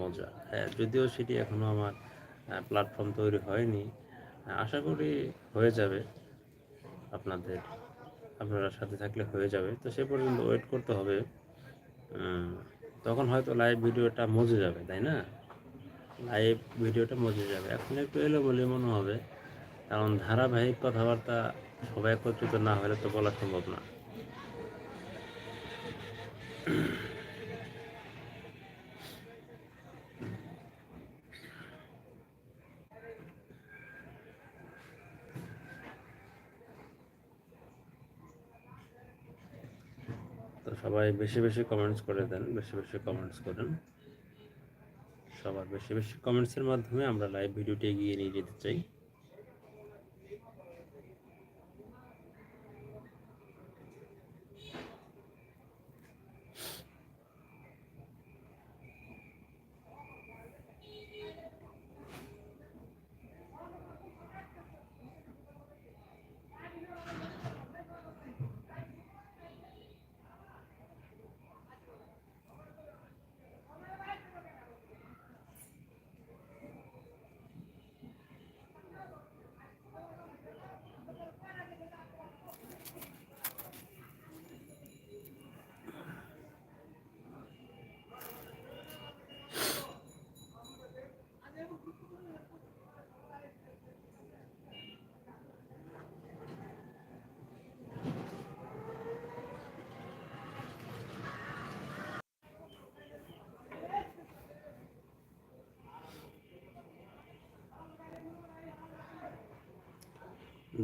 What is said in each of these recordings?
মজা। হ্যাঁ যদিও সেটি এখনও আমার প্ল্যাটফর্ম তৈরি হয়নি। আশা করি হয়ে যাবে আপনাদের, আপনারা সাথে থাকলে হয়ে যাবে। তো সে পর্যন্ত ওয়েট করতে হবে। তখন হয়তো লাইভ ভিডিওটা মজে যাবে, তাই না? লাইভ ভিডিওটা মজে যাবে। এখন একটু এলো বলে মনে হবে, কারণ ধারাবাহিক কথাবার্তা সবাই একত্রিত না হলে তো বলা সম্ভব না। সবাই বেশি বেশি কমেন্টস করে দেন, বেশি বেশি কমেন্টস করেন। সবার বেশি বেশি কমেন্টসের মাধ্যমে আমরা লাইভ ভিডিওটি এগিয়ে নিয়ে যেতে চাই।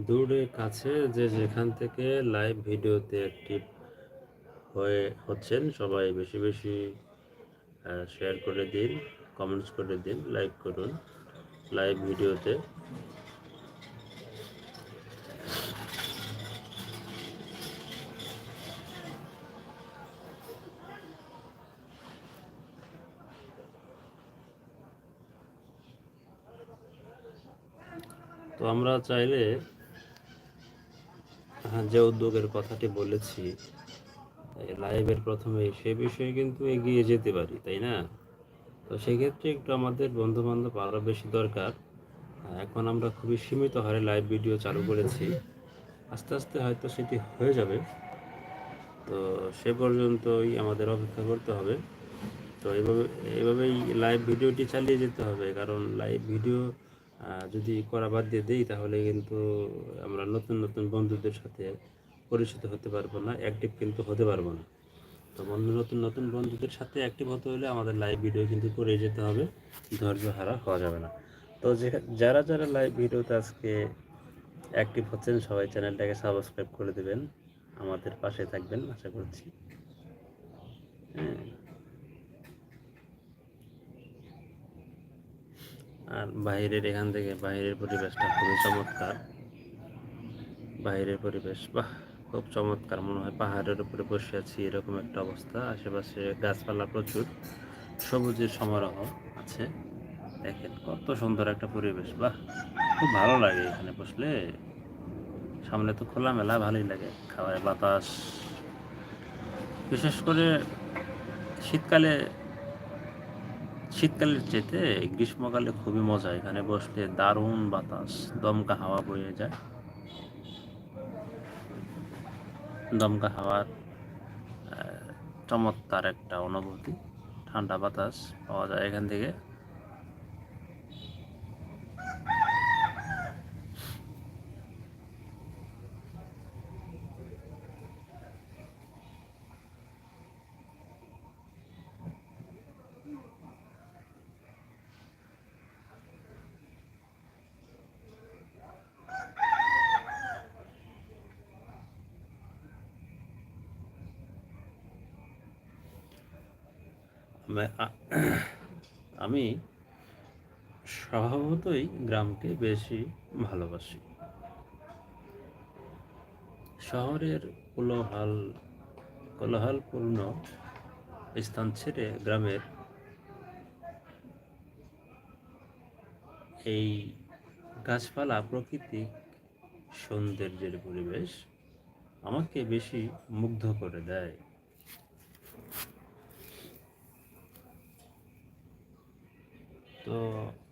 দূরে কাছে যে যেখান থেকে লাইভ ভিডিওতে অ্যাক্টিভ হয়ে হচ্ছেন, সবাই বেশি বেশি শেয়ার করে দিন কমেন্টস করে দিন লাইক করুন লাইভ ভিডিওতে তো আমরা চাইলে যে উদ্যোগের কথাটি বলেছি লাইভের প্রথমে সে বিষয়ে কিন্তু এগিয়ে যেতে পারি, তাই না? তো সেক্ষেত্রে একটু আমাদের বন্ধু বান্ধব আরও বেশি দরকার। এখন আমরা খুবই সীমিত হারে লাইভ ভিডিও চালু করেছি। আস্তে আস্তে হয়তো সেটি হয়ে যাবে। তো সে পর্যন্তই আমাদের অপেক্ষা করতে হবে। তো এভাবে, এভাবেই লাইভ ভিডিওটি চালিয়ে যেতে হবে, কারণ লাইভ ভিডিও যদি করা বাদ দিয়ে দিই, তাহলে কিন্তু আমরা নতুন নতুন বন্ধুদের সাথে পরিচিত হতে পারব না অ্যাক্টিভ কিন্তু হতে পারব না। তো বন্ধু, নতুন নতুন বন্ধুদের সাথে অ্যাক্টিভ হতে হলে আমাদের লাইভ ভিডিও কিন্তু করে যেতে হবে, ধৈর্য হারা হওয়া যাবে না। তো যারা যারা লাইভ ভিডিওতে আজকে অ্যাক্টিভ হচ্ছেন, সবাই চ্যানেলটাকে সাবস্ক্রাইব করে দেবেন, আমাদের পাশে থাকবেন, আশা করছি। হ্যাঁ আর বাইরের এখান থেকে বাইরের পরিবেশটা খুবই চমৎকার। বাইরের পরিবেশ, বাহ, খুব চমৎকার। মনে হয় পাহাড়ের উপরে বসে আছি, এরকম একটা অবস্থা। আশেপাশে গাছপালা প্রচুর, সবুজের সমারোহ আছে। দেখেন কত সুন্দর একটা পরিবেশ, বাহ, খুব ভালো লাগে এখানে বসলে। সামনে তো খোলামেলা, ভালোই লাগে খাওয়ায় বাতাস। বিশেষ করে শীতকালে শীতকালের চেতে গ্রীষ্মকালে খুবই মজা, এখানে বসলে দারুণ বাতাস, দমকা হাওয়া বয়ে যায়। দমকা হাওয়ার চমৎকার একটা অনুভূতি, ঠান্ডা বাতাস পাওয়া যায় এখান থেকে। আমি স্বভাবতই গ্রামকে বেশি ভালোবাসি। শহরের কোলাহল, কোলাহলপূর্ণ স্থান ছেড়ে গ্রামের এই গাছপালা প্রাকৃতিক সৌন্দর্যের পরিবেশ আমাকে বেশি মুগ্ধ করে দেয়। と